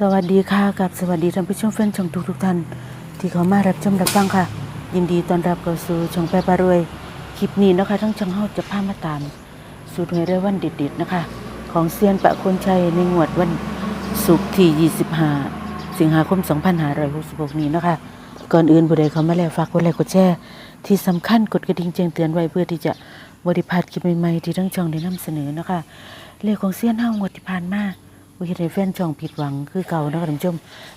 สวัสดีค่ะกับสวัสดีท่านผู้ชมแฟนช่องทุกทุกท่าน ที่เขามารับชมรับฟังค่ะ ยินดีต้อนรับเข้าสู่ช่องแปรปรารวยคลิปนี้นะคะ ทั้งช่องเฮาจะพามาตาม สูตรหวยรายวันเด็ดๆนะคะ ของเซียนปะคนชัยในงวดวันศุกร์ที่ 25 สิงหาคม 2566 นี้นะคะ ก่อนอื่นผู้ใดเขามาแล้วฝากกดไลค์กดแชร์ที่สำคัญกดกระดิ่งแจ้งเตือนไว้เพื่อที่จะบริพาดคลิปใหม่ๆที่ทั้งช่องได้นำเสนอนะคะเลขของเซียนเฮางวดที่ผ่านมา วิธีแฟนช่องผิดหวังคือเก่านะคะท่านผู้ชม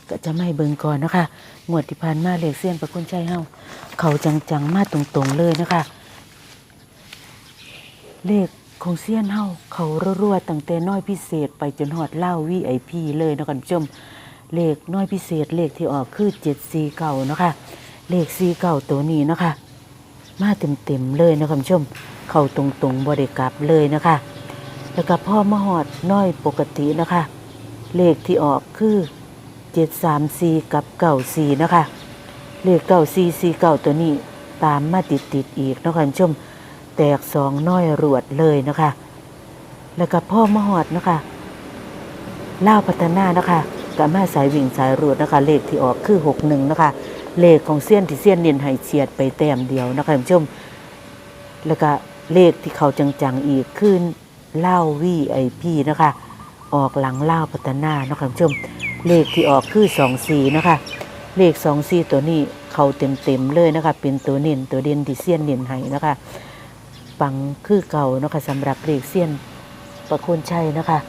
ก็จะไม่เบิ่งก่อนนะคะงวดที่ผ่านมาเลขเสี้ยนประคุณใจเฮาเขาจังๆมาตรงๆเลยนะคะ เลขของเสี้ยนเฮาเขารัวๆตั้งแต่น้อยพิเศษไปจนหอดเล่าวีไอพีเลยนะคะท่านผู้ชมเลขน้อยพิเศษเลขที่ออกคือเจ็ดสี่เก่านะคะเลขสี่เก่าตัวนี้นะคะ มาเต็มๆเลยนะคะท่านผู้ชม เขาตรงๆบริกลับเลยนะคะ แล้วก็พ่อมหอดน้อยปกตินะคะ เลขที่ออกคือเจ็ดสามสี่กับเก่าสี่นะคะ เลขเก่าสี่สี่เก่าตัวนี้ตามมาติดติดอีกนะคะคุณผู้ชมแตกสองน้อยรวดเลยนะคะ แล้วก็พ่อมหอดนะคะเล่าพัฒนานะคะกับมาสายวิ่งสายรวดนะคะ เลขที่ออกคือหกหนึ่งนะคะ เลขของเสี้ยนที่เสี้ยนเนียนให้เฉียดไปแต้มเดียวนะคะคุณผู้ชม แล้วก็เลขที่เขาจังๆอีกขึ้น เล่าวีไอพีนะคะ ออกหลังเล่าพัฒนานะคะคุณผู้ชม เลขที่ออกคือสองสี่นะคะ เลขสองสี่ตัวนี้เขาเต็มเต็มเลยนะคะ เป็นตัวเน้นตัวเด่นที่เสี้ยนเน้นให้นะคะปังคือเก่านะคะสำหรับเลขเสี้ยนประโคนชัยนะคะ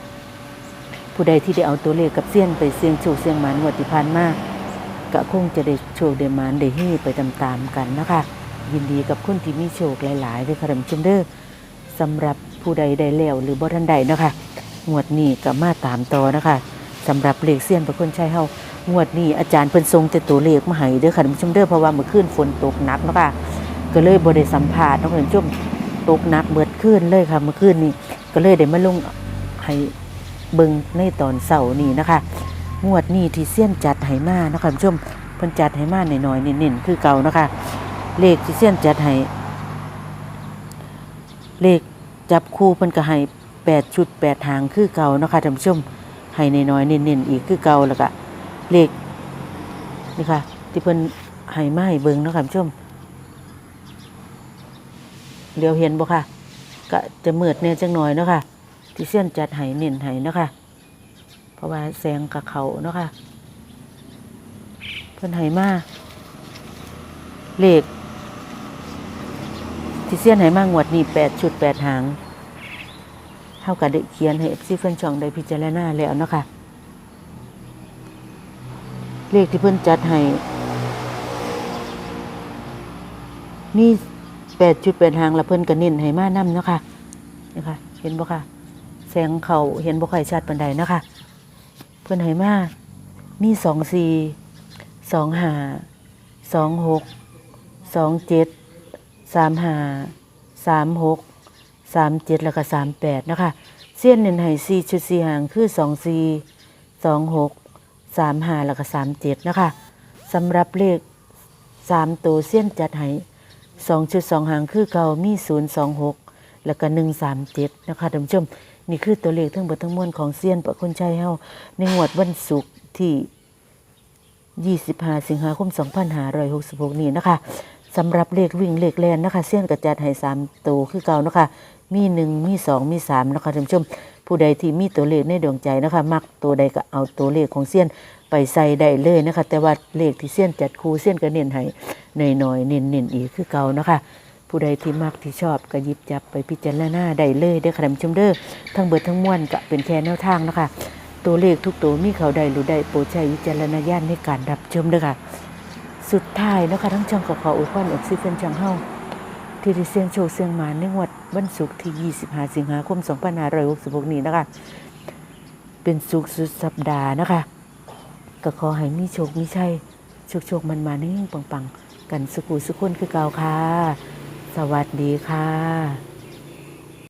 ผู้ใดที่ได้เอาตัวเลขกับเสี้ยนไปเสี่ยงโชคเสี่ยงหมานวดที่ผ่านมากก็คงจะได้โชคได้หมานได้เฮ่ไปตามๆกันนะคะ ยินดีกับคนที่มีโชคหลายๆด้วยค่ะท่านผู้ชมเด้อสำหรับ ผู้ใดได้แล้วหรือบ่ทันใดนะคะงวดนี้ก็มาตามต่อนะคะสำหรับเลขเสี้ยนประคนชัยเฮางวดนี้อาจารย์เพิ่นทรงแต่ตัวเลขมาให้เด้อค่ะท่านผู้ชมเด้อเพราะว่าเมื่อคืนฝนตกหนักนะค่ะก็เลยบ่ได้สัมภาษณ์เนาะค่ะท่านผู้ชมตกหนักเบิดคืนเลยค่ะเมื่อคืนนี้ก็เลยได้มาลงให้เบิ่งในตอนเสาร์นี้นะคะ งวดนี้ที่เสี้ยนจัดให้มานะค่ะท่านผู้ชมเพิ่นจัดให้มาหน่อยๆเน้นๆคือเก่านะคะ เลขที่เสี้ยนจัดให้เลข จับคู่เพิ่นก็ให้แปดชุดแปดหางคือเก่าเนาะคะท่านผู้ชมให้น้อยๆเน้นๆอีกคือเก่าแล้วก็เลขนี่ค่ะ ที่เพิ่นให้มาให้เบิ่งเนาะค่ะท่านผู้ชมเดี๋ยวเห็นบ่ค่ะ ก็จะมืดเนี่ยจังหน่อยเนาะค่ะ ที่เส้นจัดให้เน้นให้เนาะค่ะ เพราะว่าแสงกับเขาเนาะค่ะ เพิ่นให้มาเลข ที่เสี้ยนให้มางวดนี้แปดชุดแปดหาง เท่ากับได้เขียนให้เอฟซีเฟินช่องได้พิจารณาแล้วเนาะคะเลขที่เพิ่นจัดให้มีแปดจุดแปดหางแล้วเพิ่นก็เน้นให้มานํเนาะค่ะนี่ค่ะ เห็นบ่ค่ะ แสงเขาเห็นบ่ค่อยชัดปานใดนะคะ เพิ่นให้มามีสองสี่สองห้าสองหกสองเจ็ด สามห้าสามหกสามเจ็ดแล้วก็สามแปดนะคะเส้นเน้นให้สี่ชุดสี่หางคือสองสี่สองหกสามห้าแล้วก็สามเจ็ดนะคะสำหรับเลขสามตัวเส้นจัดให้สองชุดสองหางคือเก่ามีศูนย์สองหกแล้วก็หนึ่งสามเจ็ดนะคะท่านผู้ชม นี่คือตัวเลขทั้งหมดทั้งมวลของเซียนประคนชัยเฮาในงวดวันศุกร์ที่ 25 สิงหาคม 2566 นี้นะคะ สำหรับเลขวิ่งเลขแลนนะคะเส้นกระจัดให้3ตัวคือเก่านะคะมี1มี2มี3นะคะท่านผู้ชม ผู้ใดที่มีตัวเลขในดวงใจนะคะ มักตัวใดก็เอาตัวเลขของเส้นไปใส่ได้เลยนะคะ แต่ว่าเลขที่เส้นจัดคูเส้นก็เน้นให้หน่อยๆเน้นๆอีกคือเก่านะคะผู้ใดที่มักที่ชอบก็หยิบจับไปพิจารณาได้เลยเด้อค่ะท่านผู้ชมเด้อทั้งเบิดทั้งมวลก็เป็นแค่แนวทางนะคะ ตัวเลขทุกตัวมีเขาใดหรือใดโปรดใช้วิจารณญาณในการรับชมเด้อค่ะ สุดท้ายนะคะทั้งช่องกับขออวยพรเอฟซีแฟนช่องเฮาที่ได้เสียงโชคเสียงหมานในงวดวันศุกร์ที่ 25 สิงหาคม 2566 นี้นะคะ เป็นสุขสุดสัปดาห์นะคะ ก็ขอให้มีโชคมีชัยโชคโชคมันมานิ่งๆปังๆกันสุขุสุขคนคือเก่าค่ะ สวัสดีค่ะ